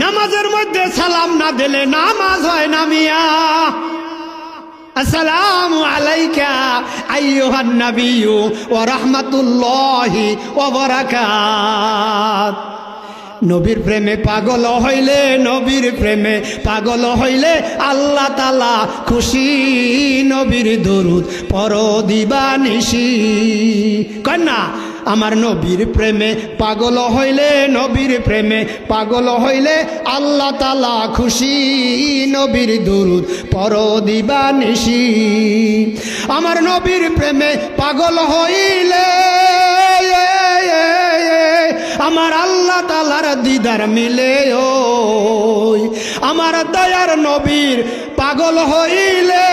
নামাজের মধ্যে সালাম না দিলে নামাজ হয় না মিয়া। আসসালামু আলাইকা আইয়ুহান নাবিয়্যু ওয়া রাহমাতুল্লাহি ওয়া বারাকাত। নবীর প্রেমে পাগল হইলে নবীর প্রেমে পাগল হইলে আল্লাহ তালা খুশি। নবীর দরুদ পর দিবা নিশি কন্যা আমার নবীর প্রেমে পাগল হইলে নবীর প্রেমে পাগল হইলে আল্লাহ তালা খুশি, নবীর দরুদ পর দিবা নিশি। আমার নবীর প্রেমে পাগল হইলে, আমার আল্লাহ তালার দিদার মিলে, ওই আমার দয়ার নবীর পাগল হইলে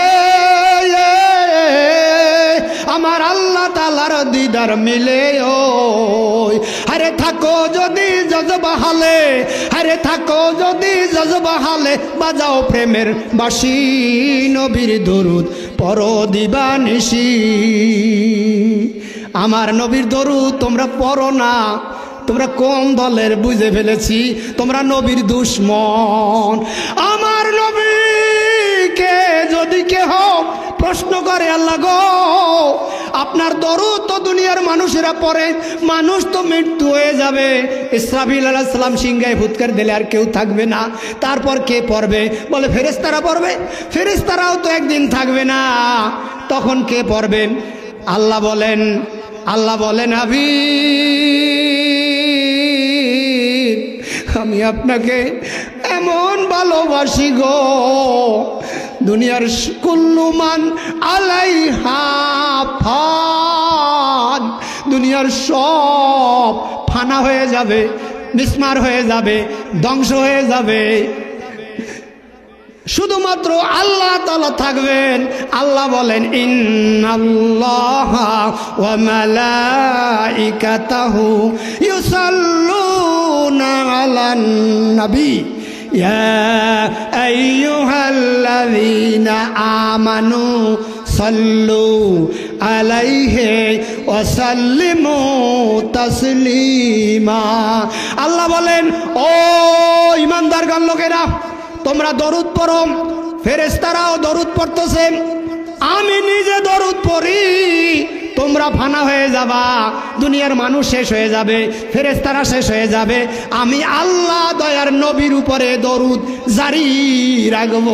আমার আল্লাহ তালার দিদার মিলে, ওই। আরে থাকো যদি জজবাহালে আরে থাকো যদি জজবাহালে বাজাও প্রেমের বাসি, নবীর দরুদ পর দিবা নিশি আমার নবীর দরুদ তোমরা পড়ো না, তোমরা কোন দলের বুঝে ফেলেছি, তোমরা নবীর দুশ্মন। আমার নবীকে যদি কেহ প্রশ্ন করে, আল্লাহ গো আপনার দরুদ তো দুনিয়ার মানুষেরা পড়ে, মানুষ তো মৃত্যু হয়ে যাবে। ইসরাফিল আলাইসালাম সিংহায় ভুতকার দিলে আর কেউ থাকবে না। তারপর কে পড়বে? বলে ফেরেস্তারা পড়বে। ফেরেস্তারাও তো একদিন থাকবে না। তখন কে পড়বেন আল্লাহ বলেন আল্লাহ বলেন আবি আমি আপনাকে এমন ভালোবাসি গো। দুনিয়ার কুল্লুমান আলাই ফান। দুনিয়ার সব ফানা হয়ে যাবে, বিস্মার হয়ে যাবে, ধ্বংস হয়ে যাবে। শুধুমাত্র আল্লাহ তালা থাকবেন। আল্লাহ বলেন, ইন্নাল্লাহ আলান নবী ইয়া আইয়ুহাল্লাযীনা আমানু সাল্লু আলাইহি ওয়া সাল্লিমু তাসলিমা আল্লাহ বলেন, ও ইমানদার গান লোকেরা, তোমরা দরুদ পড়ো ফেরেস্তারাও দরুদ পড়তেছে। আমি নিজে দরুদ ফানা হয়ে যাবা, দুনিয়ার মানুষ শেষ হয়ে যাবে ফেরেস্তারা শেষ হয়ে যাবে। আমি আল্লাহ দয়ার নবীর উপরে দরুদ জারি রাখব।